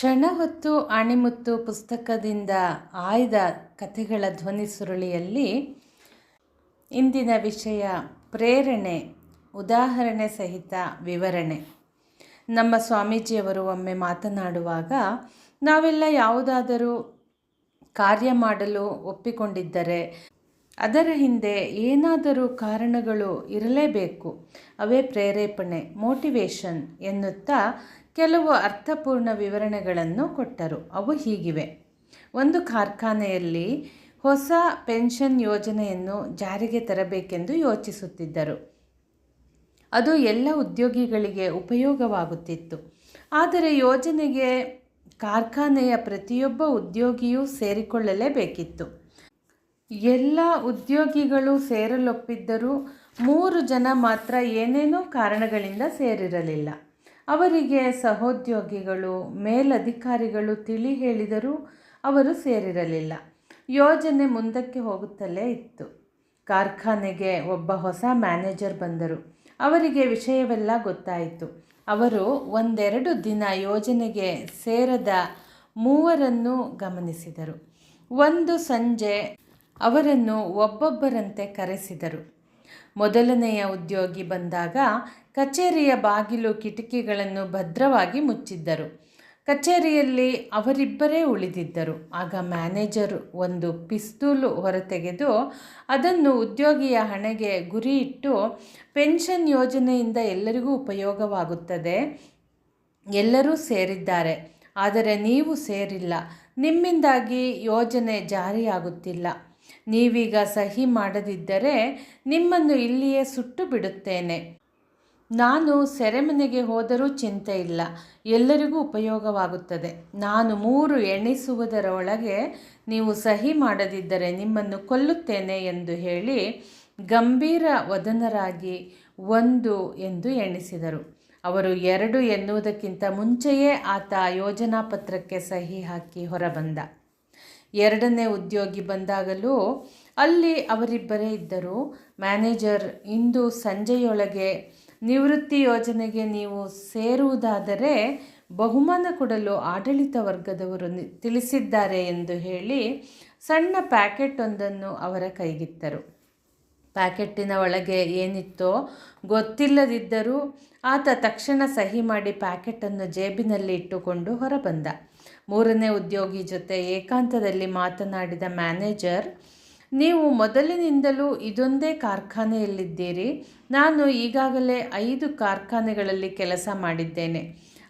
ಕ್ಷಣ ಹೊತ್ತು ಆಣಿಮುತ್ತು ಪುಸ್ತಕದಿಂದ ಆಯ್ದ ಕಥೆಗಳ ಧ್ವನಿ ಸುರುಳಿಯಲ್ಲಿ ಇಂದಿನ ವಿಷಯ ಪ್ರೇರಣೆ, ಉದಾಹರಣೆ ಸಹಿತ ವಿವರಣೆ. ನಮ್ಮ ಸ್ವಾಮೀಜಿಯವರು ಒಮ್ಮೆ ಮಾತನಾಡುವಾಗ, ನಾವೆಲ್ಲ ಯಾವುದಾದರೂ ಕಾರ್ಯ ಮಾಡಲು ಒಪ್ಪಿಕೊಂಡಿದ್ದರೆ, ಅದರ ಹಿಂದೆ ಏನಾದರೂ ಕಾರಣಗಳು ಇರಲೇಬೇಕು. ಅವೇ ಪ್ರೇರೇಪಣೆ ಮೋಟಿವೇಶನ್ ಎನ್ನುತ್ತಾ ಕೆಲವು ಅರ್ಥಪೂರ್ಣ ವಿವರಣೆಗಳನ್ನು ಕೊಟ್ಟರು. ಅವು ಹೀಗಿವೆ. ಒಂದು ಕಾರ್ಖಾನೆಯಲ್ಲಿ ಹೊಸ ಪೆನ್ಷನ್ ಯೋಜನೆಯನ್ನು ಜಾರಿಗೆ ತರಬೇಕೆಂದು ಯೋಚಿಸುತ್ತಿದ್ದರು. ಅದು ಎಲ್ಲ ಉದ್ಯೋಗಿಗಳಿಗೆ ಉಪಯೋಗವಾಗುತ್ತಿತ್ತು. ಆದರೆ ಯೋಜನೆಗೆ ಕಾರ್ಖಾನೆಯ ಪ್ರತಿಯೊಬ್ಬ ಉದ್ಯೋಗಿಯೂ ಸೇರಿಕೊಳ್ಳಲೇಬೇಕಿತ್ತು. ಎಲ್ಲ ಉದ್ಯೋಗಿಗಳು ಸೇರಲೊಪ್ಪಿದ್ದರೂ ಮೂರು ಜನ ಮಾತ್ರ ಏನೇನೋ ಕಾರಣಗಳಿಂದ ಸೇರಿರಲಿಲ್ಲ. ಅವರಿಗೆ ಸಹೋದ್ಯೋಗಿಗಳು, ಮೇಲಧಿಕಾರಿಗಳು ತಿಳಿ ಹೇಳಿದರೂ ಅವರು ಸೇರಿರಲಿಲ್ಲ. ಯೋಜನೆ ಮುಂದಕ್ಕೆ ಹೋಗುತ್ತಲೇ ಇತ್ತು. ಕಾರ್ಖಾನೆಗೆ ಒಬ್ಬ ಹೊಸ ಮ್ಯಾನೇಜರ್ ಬಂದರು. ಅವರಿಗೆ ವಿಷಯವೆಲ್ಲ ಗೊತ್ತಾಯಿತು. ಅವರು ಒಂದೆರಡು ದಿನ ಯೋಜನೆಗೆ ಸೇರದ ಮೂವರನ್ನು ಗಮನಿಸಿದರು. ಒಂದು ಸಂಜೆ ಅವರನ್ನು ಒಬ್ಬೊಬ್ಬರಂತೆ ಕರೆಸಿದರು. ಮೊದಲನೆಯ ಉದ್ಯೋಗಿ ಬಂದಾಗ ಕಚೇರಿಯ ಬಾಗಿಲು ಕಿಟಕಿಗಳನ್ನು ಭದ್ರವಾಗಿ ಮುಚ್ಚಿದ್ದರು. ಕಚೇರಿಯಲ್ಲಿ ಅವರಿಬ್ಬರೇ ಉಳಿದಿದ್ದರು. ಆಗ ಮ್ಯಾನೇಜರ್ ಒಂದು ಪಿಸ್ತೂಲು ಹೊರತೆಗೆದು ಅದನ್ನು ಉದ್ಯೋಗಿಯ ಹಣೆಗೆ ಗುರಿ ಇಟ್ಟು ಪೆನ್ಷನ್ ಯೋಜನೆಯಿಂದ ಎಲ್ಲರಿಗೂ ಉಪಯೋಗವಾಗುತ್ತದೆ. ಎಲ್ಲರೂ ಸೇರಿದ್ದಾರೆ. ಆದರೆ ನೀವು ಸೇರಿಲ್ಲ. ನಿಮ್ಮಿಂದಾಗಿ ಯೋಜನೆ ಜಾರಿಯಾಗುತ್ತಿಲ್ಲ. ನೀವೀಗ ಸಹಿ ಮಾಡದಿದ್ದರೆ ನಿಮ್ಮನ್ನು ಇಲ್ಲಿಯೇ ಸುಟ್ಟು ಬಿಡುತ್ತೇನೆ. ನಾನು ಸೆರೆಮನೆಗೆ ಹೋದರೂ ಚಿಂತೆ ಇಲ್ಲ. ಎಲ್ಲರಿಗೂ ಉಪಯೋಗವಾಗುತ್ತದೆ. ನಾನು ಮೂರು ಎಣಿಸುವುದರ ಒಳಗೆ ನೀವು ಸಹಿ ಮಾಡದಿದ್ದರೆ ನಿಮ್ಮನ್ನು ಕೊಲ್ಲುತ್ತೇನೆ ಎಂದು ಹೇಳಿ ಗಂಭೀರ ವದನರಾಗಿ ಒಂದು ಎಂದು ಎಣಿಸಿದರು. ಅವರು ಎರಡು ಎನ್ನುವುದಕ್ಕಿಂತ ಮುಂಚೆಯೇ ಆತ ಯೋಜನಾ ಪತ್ರಕ್ಕೆ ಸಹಿ ಹಾಕಿ ಹೊರಬಂದ. ಎರಡನೇ ಉದ್ಯೋಗಿ ಬಂದಾಗಲೂ ಅಲ್ಲಿ ಅವರಿಬ್ಬರೇ ಇದ್ದರು. ಮ್ಯಾನೇಜರ್, ಇಂದು ಸಂಜೆಯೊಳಗೆ ನಿವೃತ್ತಿ ಯೋಜನೆಗೆ ನೀವು ಸೇರುವುದಾದರೆ ಬಹುಮಾನ ಕೊಡಲು ಆಡಳಿತ ವರ್ಗದವರು ತಿಳಿಸಿದ್ದಾರೆ ಎಂದು ಹೇಳಿ ಸಣ್ಣ ಪ್ಯಾಕೆಟ್ ಒಂದನ್ನು ಅವರ ಕೈಗಿತ್ತರು. ಪ್ಯಾಕೆಟ್ಟಿನ ಒಳಗೆ ಏನಿತ್ತೋ ಗೊತ್ತಿಲ್ಲದಿದ್ದರೂ ಆತ ತಕ್ಷಣ ಸಹಿ ಮಾಡಿ ಪ್ಯಾಕೆಟನ್ನು ಜೇಬಿನಲ್ಲಿ ಇಟ್ಟುಕೊಂಡು ಹೊರಬಂದ. ಮೂರನೇ ಉದ್ಯೋಗಿ ಜೊತೆ ಏಕಾಂತದಲ್ಲಿ ಮಾತನಾಡಿದ ಮ್ಯಾನೇಜರ್, ನೀವು ಮೊದಲಿನಿಂದಲೂ ಇದೊಂದೇ ಕಾರ್ಖಾನೆಯಲ್ಲಿದ್ದೀರಿ. ನಾನು ಈಗಾಗಲೇ ಐದು ಕಾರ್ಖಾನೆಗಳಲ್ಲಿ ಕೆಲಸ ಮಾಡಿದ್ದೇನೆ.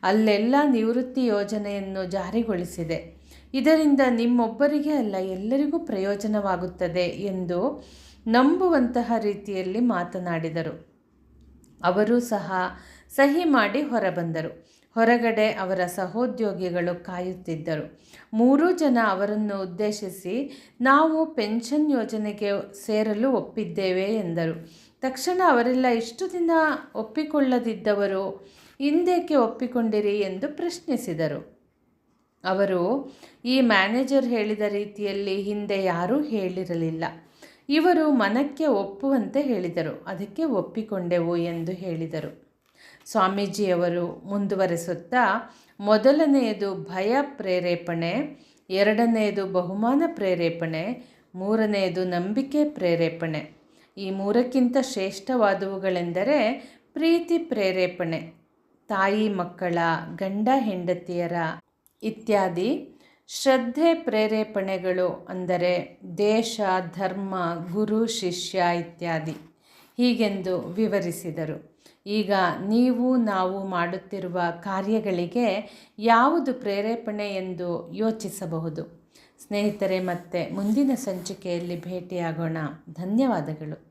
ಅಲ್ಲೆಲ್ಲ ನಿವೃತ್ತಿ ಯೋಜನೆಯನ್ನು ಜಾರಿಗೊಳಿಸಿದೆ. ಇದರಿಂದ ನಿಮ್ಮೊಬ್ಬರಿಗೆ ಅಲ್ಲ, ಎಲ್ಲರಿಗೂ ಪ್ರಯೋಜನವಾಗುತ್ತದೆ ಎಂದು ನಂಬುವಂತಹ ರೀತಿಯಲ್ಲಿ ಮಾತನಾಡಿದರು. ಅವರು ಸಹ ಸಹಿ ಮಾಡಿ ಹೊರಬಂದರು. ಹೊರಗಡೆ ಅವರ ಸಹೋದ್ಯೋಗಿಗಳು ಕಾಯುತ್ತಿದ್ದರು. ಮೂರೂ ಜನ ಅವರನ್ನು ಉದ್ದೇಶಿಸಿ, ನಾವು ಪೆನ್ಷನ್ ಯೋಜನೆಗೆ ಸೇರಲು ಒಪ್ಪಿದ್ದೇವೆ ಎಂದರು. ತಕ್ಷಣ ಅವರೆಲ್ಲ, ಇಷ್ಟು ದಿನ ಒಪ್ಪಿಕೊಳ್ಳದಿದ್ದವರು ಹಿಂದೇಕೆ ಒಪ್ಪಿಕೊಂಡಿರಿ? ಎಂದು ಪ್ರಶ್ನಿಸಿದರು. ಅವರು, ಈ ಮ್ಯಾನೇಜರ್ ಹೇಳಿದ ರೀತಿಯಲ್ಲಿ ಹಿಂದೆ ಯಾರೂ ಹೇಳಿರಲಿಲ್ಲ. ಇವರು ಮನಕ್ಕೆ ಒಪ್ಪುವಂತೆ ಹೇಳಿದರು. ಅದಕ್ಕೆ ಒಪ್ಪಿಕೊಂಡೆವು ಎಂದು ಹೇಳಿದರು. ಸ್ವಾಮೀಜಿಯವರು ಮುಂದುವರೆಸುತ್ತಾ, ಮೊದಲನೆಯದು ಭಯ ಪ್ರೇರೇಪಣೆ, ಎರಡನೆಯದು ಬಹುಮಾನ ಪ್ರೇರೇಪಣೆ, ಮೂರನೆಯದು ನಂಬಿಕೆ ಪ್ರೇರೇಪಣೆ. ಈ ಮೂರಕ್ಕಿಂತ ಶ್ರೇಷ್ಠವಾದವುಗಳೆಂದರೆ ಪ್ರೀತಿ ಪ್ರೇರೇಪಣೆ, ತಾಯಿ ಮಕ್ಕಳ ಗಂಡ ಹೆಂಡತಿಯರ ಇತ್ಯಾದಿ. ಶ್ರದ್ಧೆ ಪ್ರೇರೇಪಣೆಗಳು ಅಂದರೆ ದೇಶ, ಧರ್ಮ, ಗುರು, ಶಿಷ್ಯ ಇತ್ಯಾದಿ. ಹೀಗೆಂದು ವಿವರಿಸಿದರು. ಈಗ ನೀವು ನಾವು ಮಾಡುತ್ತಿರುವ ಕಾರ್ಯಗಳಿಗೆ ಯಾವುದು ಪ್ರೇರೇಪಣೆ ಎಂದು ಯೋಚಿಸಬಹುದು? ಸ್ನೇಹಿತರೆ, ಮತ್ತೆ ಮುಂದಿನ ಸಂಚಿಕೆಯಲ್ಲಿ ಭೇಟಿಯಾಗೋಣ. ಧನ್ಯವಾದಗಳು.